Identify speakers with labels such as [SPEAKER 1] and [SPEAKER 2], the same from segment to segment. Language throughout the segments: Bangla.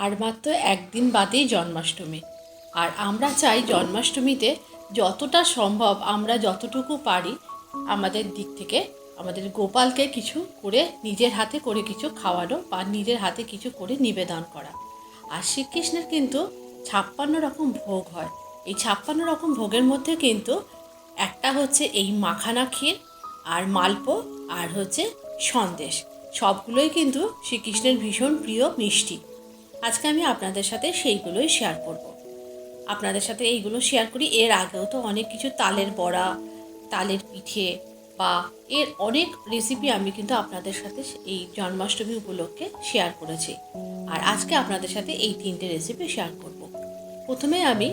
[SPEAKER 1] আর মাত্র একদিন বাদেই জন্মাষ্টমী। আর আমরা চাই জন্মাষ্টমীতে যতটা সম্ভব আমরা যতটুকু পারি আমাদের দিক থেকে, আমাদের গোপালকে কিছু করে নিজের হাতে করে কিছু খাওয়ানো বা নিজের হাতে কিছু করে নিবেদন করা। আর শ্রীকৃষ্ণের কিন্তু ছাপ্পান্ন রকম ভোগ হয়। এই ছাপ্পান্ন রকম ভোগের মধ্যে কিন্তু একটা হচ্ছে এই মাখানা ক্ষীর, আর মালপো, আর হচ্ছে সন্দেশ। সবগুলোই কিন্তু শ্রীকৃষ্ণের ভীষণ প্রিয় মিষ্টি। আজকে আমি আপনাদের সাথে সেইগুলোই শেয়ার করব। আপনাদের সাথে এইগুলো শেয়ার করি, এর আগেও তো অনেক কিছু তালের বড়া, তালের পিঠে বা এর অনেক রেসিপি আমি কিন্তু আপনাদের সাথে এই জন্মাষ্টমী উপলক্ষে শেয়ার করেছি আর আজকে আপনাদের সাথে এই তিনটে রেসিপি শেয়ার করব। প্রথমে আমি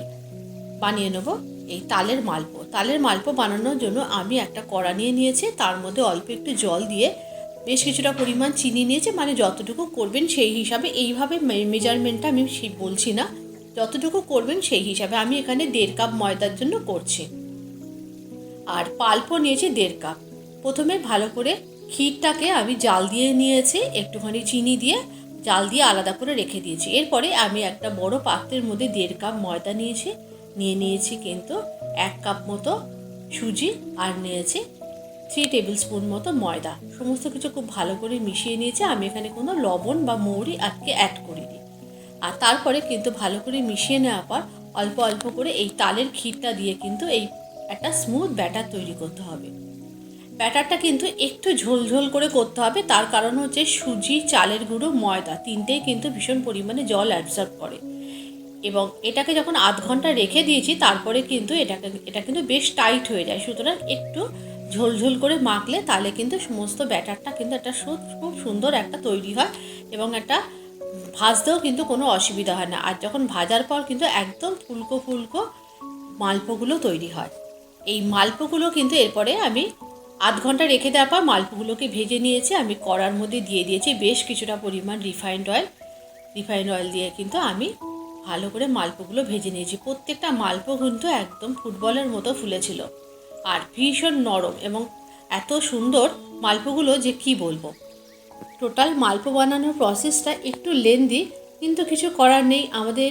[SPEAKER 1] বানিয়ে নেব এই তালের মালপো তালের মালপো বানানোর জন্য আমি একটা কড়া নিয়ে নিয়েছি, তার মধ্যে অল্প একটু জল দিয়ে বেশ কিছুটা পরিমাণ চিনি নিয়েছে মানে যতটুকু করবেন সেই হিসাবে, এইভাবে মেজারমেন্টটা আমি বলছি না। যতটুকু করবেন সেই হিসাবে, আমি এখানে দেড় কাপ ময়দার জন্য করছি। আর পাল্পও নিয়েছি দেড় কাপ। প্রথমে ভালো করে ক্ষীরটাকে আমি জাল দিয়ে নিয়েছি, একটুখানি চিনি দিয়ে, জাল দিয়ে আলাদা করে রেখে দিয়েছি। এরপরে আমি একটা বড় পাত্রের মধ্যে দেড় কাপ ময়দা নিয়েছি, নিয়ে নিয়েছি কিন্তু এক কাপ মতো সুজি আর নিয়েছি থ্রি টেবিল স্পুন মতো ময়দা। সমস্ত কিছু খুব ভালো করে মিশিয়ে নিয়েছি। আমি এখানে কোনো লবণ বা মৌরি আজকে অ্যাড করিনি। আর তারপরে কিন্তু ভালো করে মিশিয়ে নেওয়ার পর অল্প অল্প করে এই তালের ক্ষীরটা দিয়ে কিন্তু এই একটা স্মুথ ব্যাটার তৈরি করতে হবে। ব্যাটারটা কিন্তু একটু ঝোলঝোল করে করতে হবে। তার কারণ হচ্ছে সুজি, চালের গুঁড়ো, ময়দা তিনটেই কিন্তু ভীষণ পরিমাণে জল অ্যাবজর্ব করে। এবং এটাকে যখন আধ ঘণ্টা রেখে দিয়েছি, তারপরে কিন্তু এটাকে, এটা কিন্তু বেশ টাইট হয়ে যায়। সুতরাং একটু ঝোলঝোল করে মাখলে তাহলে কিন্তু সমস্ত ব্যাটারটা কিন্তু একটা খুব সুন্দর একটা তৈরি হয় এবং একটা ভাজতেও কিন্তু কোনো অসুবিধা হয় না। আর যখন ভাজার পর কিন্তু একদম ফুলকো ফুলকো মালপোগুলো তৈরি হয়। এই মালপোগুলো কিন্তু এরপরে আমি আধ ঘণ্টা রেখে দেওয়ার পর মালপোগুলোকে ভেজে নিয়েছি। আমি কড়ার মধ্যে দিয়ে দিয়েছি বেশ কিছুটা পরিমাণ রিফাইন্ড অয়েল। রিফাইন্ড অয়েল দিয়ে কিন্তু আমি ভালো করে মালপোগুলো ভেজে নিয়েছি। প্রত্যেকটা মালপো কিন্তু একদম ফুটবলের মতো ফুলেছিল। আর ভীষণ নরম এবং এত সুন্দর মালপোগুলো যে কি বলব। টোটাল মালপো বানানোর প্রসেসটা একটু লেন্দি কিন্তু কিছু করার নেই। আমাদের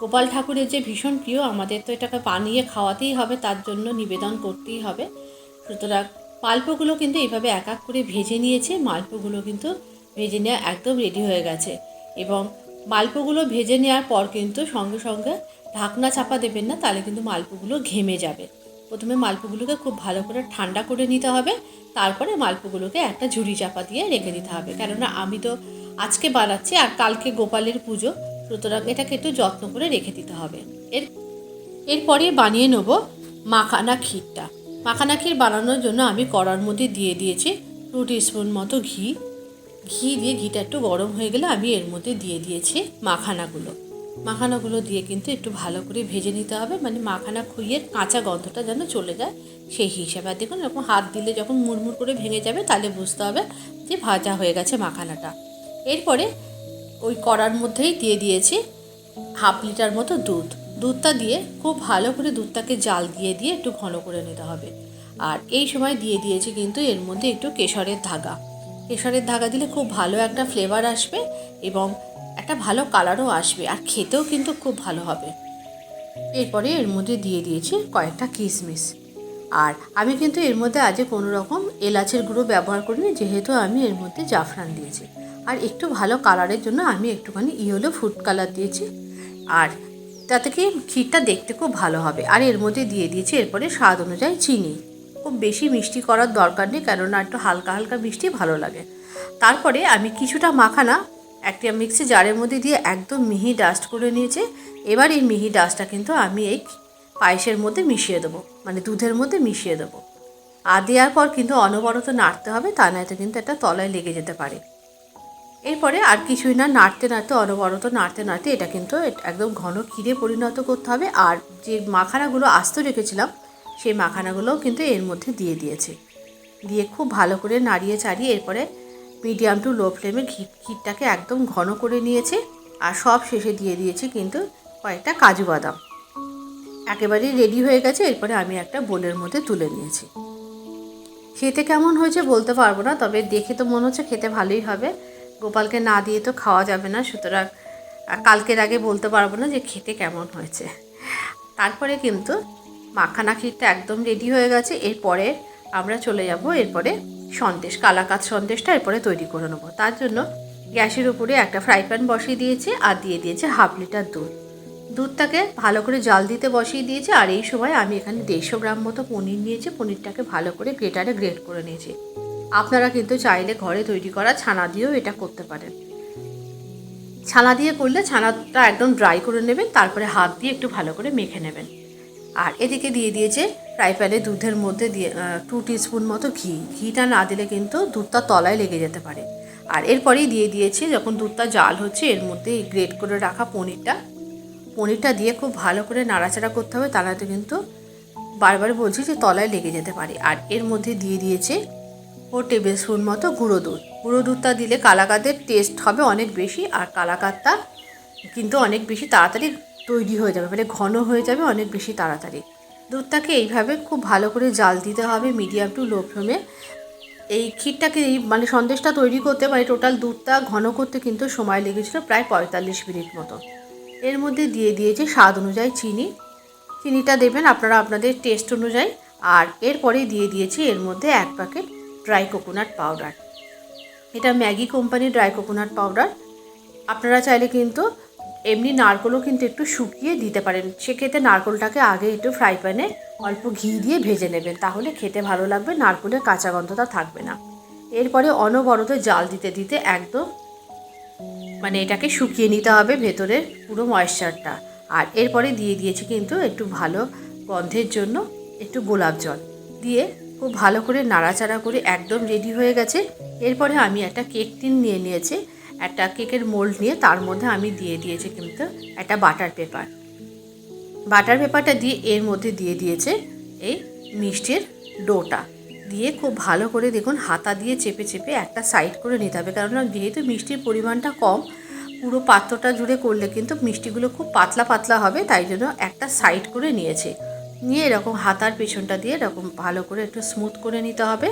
[SPEAKER 1] গোপাল ঠাকুরের যে ভীষণ প্রিয়, আমাদের তো এটাকে বানিয়ে খাওয়াতেই হবে, তার জন্য নিবেদন করতেই হবে। সুতরাং মালপোগুলো কিন্তু এইভাবে এক এক করে ভেজে নিয়েছে, মালপোগুলো কিন্তু ভেজে নেওয়া একদম রেডি হয়ে গেছে। এবং মালপোগুলো ভেজে নেওয়ার পর কিন্তু সঙ্গে সঙ্গে ঢাকনা চাপা দেবেন না, তাহলে কিন্তু মালপোগুলো ঘেমে যাবে। প্রথমে মালপোগুলোকে খুব ভালো করে ঠান্ডা করে নিতে হবে, তারপরে মালপোগুলোকে একটা ঝুড়ি চাপা দিয়ে রেখে দিতে হবে। কেননা আমি তো আজকে বানাচ্ছি আর কালকে গোপালের পুজো, সুতরাং এটাকে একটু যত্ন করে রেখে দিতে হবে। এর, এরপরে বানিয়ে নেব মাখানা ক্ষীরটা। মাখানা ক্ষীর বানানোর জন্য আমি কড়ার মধ্যে দিয়ে দিয়েছি টু স্পুন মতো ঘি। ঘি দিয়ে ঘিটা একটু গরম হয়ে গেলে আমি এর মধ্যে দিয়ে দিয়েছি মাখানাগুলো। মাখানাগুলো দিয়ে কিন্তু একটু ভালো করে ভেজে নিতে হবে। মানে মাখানা খুইয়ের কাঁচা গন্ধটা যেন চলে যায়, সেই হিসাবে। আর দেখুন, এরকম হাত দিলে যখন মুড়মুড় করে ভেঙে যাবে, তাহলে বুঝতে হবে যে ভাজা হয়ে গেছে মাখানাটা। এরপরে ওই কড়ার মধ্যেই দিয়ে দিয়েছি হাফ লিটার মতো দুধ। দুধটা দিয়ে খুব ভালো করে দুধটাকে জাল দিয়ে দিয়ে একটু ঘন করে নিতে হবে। আর এই সময় দিয়ে দিয়েছি কিন্তু এর মধ্যে একটু কেশরের ধাগা। কেশরের ধাগা দিলে খুব ভালো একটা ফ্লেভার আসবে এবং একটা ভালো কালারও আসবে আর খেতেও কিন্তু খুব ভালো হবে। এরপরে এর মধ্যে দিয়ে দিয়েছি কয়েকটা কিশমিশ। আর আমি কিন্তু এর মধ্যে আজকে কোনো রকম এলাচের গুঁড়ো ব্যবহার করিনি, যেহেতু আমি এর মধ্যে জাফরান দিয়েছি। আর একটু ভালো কালারের জন্য আমি একটুখানি ইয়েলো ফুড কালার দিয়েছি। আর তাতে কি ক্ষীরটা দেখতে খুব ভালো হবে। আর এর মধ্যে দিয়ে দিয়েছি এরপরে স্বাদ অনুযায়ী চিনি। খুব বেশি মিষ্টি করার দরকার নেই, কেননা একটু হালকা হালকা মিষ্টি ভালো লাগে। তারপরে আমি কিছুটা মাখানা একটা মিক্সি জারের মধ্যে দিয়ে একদম মিহি ডাস্ট করে নিয়েছে। এবার এই মিহি ডাস্টটা কিন্তু আমি এই পায়েসের মধ্যে মিশিয়ে দেবো মানে দুধের মধ্যে মিশিয়ে দেবো। আর দেওয়ার পর কিন্তু অনবরত নাড়তে হবে, তা নয়তো কিন্তু একটা তলায় লেগে যেতে পারে। এরপরে আর কিছুই না, নাড়তে নাড়তে, অনবরত নাড়তে নাড়তে এটা কিন্তু একদম ঘন ক্ষীরে পরিণত করতে হবে। আর যে মাখানাগুলো আস্ত রেখেছিলাম, সেই মাখানাগুলোও কিন্তু এর মধ্যে দিয়ে দিয়েছে। দিয়ে খুব ভালো করে নাড়িয়ে চাড়িয়ে এরপরে মিডিয়াম টু লো ফ্লেমে ঘি ক্ষীরটাকে একদম ঘন করে নিয়েছে আর সব শেষে দিয়ে দিয়েছি কিন্তু কয়েকটা কাজু বাদাম। একেবারেই রেডি হয়ে গেছে, এরপরে আমি একটা বোলের মধ্যে তুলে নিয়েছি। খেতে কেমন হয়েছে বলতে পারব না, তবে দেখে তো মনে হচ্ছে খেতে ভালোই হবে। গোপালকে না দিয়ে তো খাওয়া যাবে না, সুতরাং কালকের আগে বলতে পারব না যে খেতে কেমন হয়েছে। তারপরে কিন্তু মাখানা ক্ষীরটা একদম রেডি হয়ে গেছে, এরপরে আমরা চলে যাব, এরপরে সন্দেশ কালাকাত সন্দেশটা এরপরে তৈরি করে নেব। তার জন্য গ্যাসের উপরে একটা ফ্রাই প্যান বসিয়ে দিয়েছি আর দিয়ে দিয়েছে হাফ লিটার দুধ। দুধটাকে ভালো করে জাল দিতে বসিয়ে দিয়েছি আর এই সময় আমি এখানে দেড়শো গ্রাম মতো পনির নিয়েছি। পনিরটাকে ভালো করে গ্রেটারে গ্রেট করে নিয়েছি। আপনারা কিন্তু চাইলে ঘরে তৈরি করা ছানা দিয়েও এটা করতে পারেন। ছানা দিয়ে করলে ছানাটা একদম ড্রাই করে নেবেন, তারপরে হাত দিয়ে একটু ভালো করে মেখে নেবেন। আর এদিকে দিয়ে দিয়েছে ফ্রাই প্যানে দুধের মধ্যে দিয়ে টু টিস্পুন মতো ঘি। ঘিটা না দিলে কিন্তু দুধটা তলায় লেগে যেতে পারে। আর এরপরেই দিয়ে দিয়েছি, যখন দুধটা জাল হচ্ছে, এর মধ্যে গ্রেট করে রাখা পনিরটা। পনিরটা দিয়ে খুব ভালো করে নাড়াচাড়া করতে হবে তা নয়তো কিন্তু বারবার বলছি যে তলায় লেগে যেতে পারে। আর এর মধ্যে দিয়ে দিয়েছে ও টেবিল স্পুন মতো গুঁড়ো দুধ। গুঁড়ো দুধটা দিলে কালাকাদের টেস্ট হবে অনেক বেশি, আর কালাকাতটা কিন্তু অনেক বেশি তাড়াতাড়ি তৈরি হয়ে যাবে মানে ঘন হয়ে যাবে অনেক বেশি তাড়াতাড়ি। দুধটাকে এইভাবে খুব ভালো করে জাল দিতে হবে মিডিয়াম টু লো ফ্লেমে। এই ক্ষীরটাকে এই মানে সন্দেশটা তৈরি করতে মানে টোটাল দুধটা ঘন করতে কিন্তু সময় লেগেছিল প্রায় পঁয়তাল্লিশ মিনিট মতো। এর মধ্যে দিয়ে দিয়েছে স্বাদ অনুযায়ী চিনি। চিনিটা দেবেন আপনারা আপনাদের টেস্ট অনুযায়ী। আর এরপরে দিয়ে দিয়েছি এর মধ্যে এক প্যাকেট ড্রাই কোকোনাট পাউডার। এটা ম্যাগি কোম্পানির ড্রাই কোকোনাট পাউডার। আপনারা চাইলে কিন্তু এমনি নারকলও কিন্তু একটু শুকিয়ে দিতে পারেন। সেক্ষেত্রে নারকলটাকে আগে একটু ফ্রাই প্যানে অল্প ঘি দিয়ে ভেজে নেবেন। তাহলে খেতে ভালো লাগবে, নারকলের কাঁচা গন্ধটা থাকবে না। এরপরে অনবরত জাল দিতে দিতে একদম মানে এটাকে শুকিয়ে নিতে হবে ভেতরের পুরো ময়েশ্চারটা আর এরপরে দিয়ে দিয়েছি কিন্তু একটু ভালো গন্ধের জন্য একটু গোলাপ জল। দিয়ে খুব ভালো করে নাড়াচাড়া করে একদম রেডি হয়ে গেছে। এরপরে আমি একটা কেক টিন নিয়ে নিয়েছি। একটা কেকের মোল্ড নিয়ে তার মধ্যে আমি দিয়ে দিয়েছি কিন্তু একটা বাটার পেপার। বাটার পেপারটা দিয়ে এর মধ্যে দিয়ে দিয়েছে এই মিষ্টির ডোটা। দিয়ে খুব ভালো করে দেখুন হাতা দিয়ে চেপে চেপে একটা সাইড করে নিতে হবে। কারণ যেহেতু মিষ্টির পরিমাণটা কম, পুরো পাত্রটা জুড়ে করলে কিন্তু মিষ্টিগুলো খুব পাতলা পাতলা হবে, তাই জন্য একটা সাইড করে নিয়েছে। নিয়ে এরকম হাতার পেছনটা দিয়ে এরকম ভালো করে একটু স্মুথ করে নিতে হবে।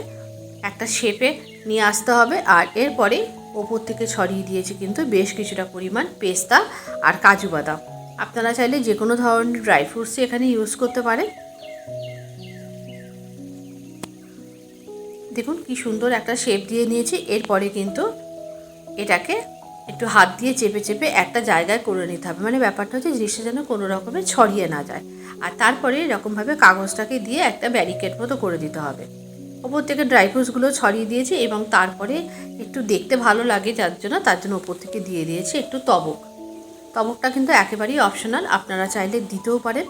[SPEAKER 1] একটা শেপে নিয়ে আসতে হবে আর এরপরে ওপর থেকে ছড়িয়ে দিয়েছি কিন্তু বেশ কিছুটা পরিমাণ পেস্তা আর কাজু বাদাম। আপনারা চাইলে যে কোনো ধরনের ড্রাই ফ্রুটসই এখানে ইউজ করতে পারেন। দেখুন কি সুন্দর একটা শেপ দিয়ে নিয়েছি। এরপরে কিন্তু এটাকে একটু হাত দিয়ে চেপে চেপে একটা জায়গায় করে নিতে হবে। মানে ব্যাপারটা হচ্ছে জিনিসটা যেন কোনো রকমে ছড়িয়ে না যায়। আর তারপরে এরকমভাবে কাগজটাকে দিয়ে একটা ব্যারিকেড মতো করে দিতে হবে। ওপর থেকে ড্রাই ফ্রুটসগুলো ছড়িয়ে দিয়েছি এবং তারপরে একটু দেখতে ভালো লাগে যার জন্য, তার জন্য ওপর থেকে দিয়ে দিয়েছি একটু তবক। তবকটা কিন্তু একেবারেই অপশনাল আপনারা চাইলে দিতেও পারেন,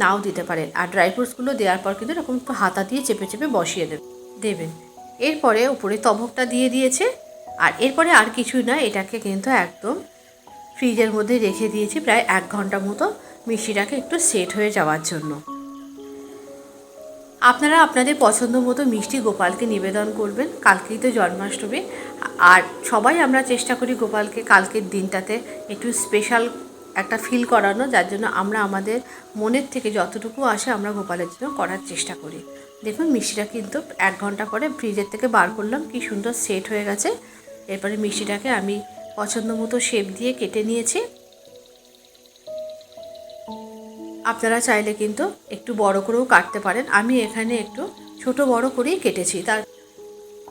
[SPEAKER 1] নাও দিতে পারেন। আর ড্রাই ফ্রুটসগুলো দেওয়ার পর কিন্তু এরকম একটু হাতা দিয়ে চেপে চেপে বসিয়ে দেবেন দেবেন। এরপরে উপরে তবকটা দিয়ে দিয়েছে, আর এরপরে আর কিছুই না এটাকে কিন্তু একদম ফ্রিজের মধ্যে রেখে দিয়েছি প্রায় এক ঘণ্টা মতো, মিষ্টিটাকে একটু সেট হয়ে যাওয়ার জন্য। আপনারা আপনাদের পছন্দ মতো মিষ্টি গোপালকে নিবেদন করবেন, কালকেই তো জন্মাষ্টমী। আর সবাই আমরা চেষ্টা করি গোপালকে কালকের দিনটাতে একটু স্পেশাল একটা ফিল করানো যার জন্য আমরা আমাদের মনের থেকে যতটুকু আসে আমরা গোপালের জন্য করার চেষ্টা করি। দেখুন, মিষ্টিটা কিন্তু এক ঘণ্টা পরে ফ্রিজের থেকে বার করলাম, কি সুন্দর সেট হয়ে গেছে। এরপরে মিষ্টিটাকে আমি পছন্দ মতো শেপ দিয়ে কেটে নিয়েছি। আপনারা চাইলে কিন্তু একটু বড় করেও কাটতে পারেন। আমি এখানে একটু ছোট বড় করেই কেটেছি। তার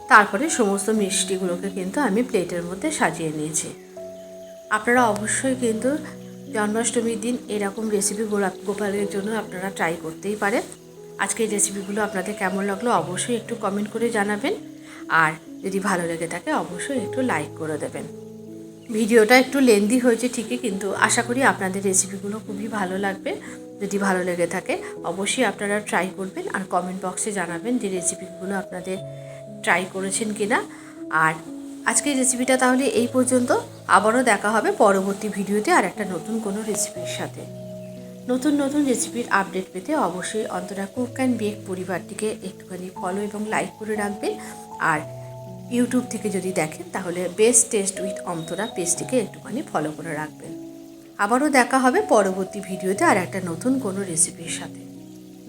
[SPEAKER 1] তারপরে সমস্ত মিষ্টিগুলোকে কিন্তু আমি প্লেটের মধ্যে সাজিয়ে নিয়েছি। আপনারা অবশ্যই কিন্তু জন্মাষ্টমীর দিন এরকম রেসিপি গোলাপ গোপালের জন্য আপনারা ট্রাই করতেই পারেন। আজকে রেসিপিগুলো আপনাদের কেমন লাগল অবশ্যই একটু কমেন্ট করে জানাবেন। আর যদি ভালো লেগে থাকে অবশ্যই একটু লাইক করে দেবেন। ভিডিওটা একটু লেন্দি হয়েছে ঠিকই, কিন্তু আশা করি আপনাদের রেসিপিগুলো খুবই ভালো লাগবে। যদি ভালো লেগে থাকে, অবশ্যই আপনারা ট্রাই করবেন আর কমেন্ট বক্সে জানাবেন যে রেসিপিগুলো আপনাদের ট্রাই করেছেন কিনা। আর আজকের রেসিপিটা তাহলে এই পর্যন্ত। আবারও দেখা হবে পরবর্তী ভিডিওতে আর একটা নতুন কোনো রেসিপির সাথে। নতুন নতুন রেসিপির আপডেট পেতে অবশ্যই অন্তরা কুক অ্যান্ড বেক পরিবারটিকে একটুখানি ফলো এবং লাইক করে রাখবেন। আর ইউটিউব থেকে যদি দেখেন, তাহলে বেস্ট টেস্ট উইথ অন্তরা পেস্টটিকে একটুখানি ফলো করে রাখবেন। আবারও দেখা হবে পরবর্তী ভিডিওতে আর একটা নতুন কোনো রেসিপির সাথে।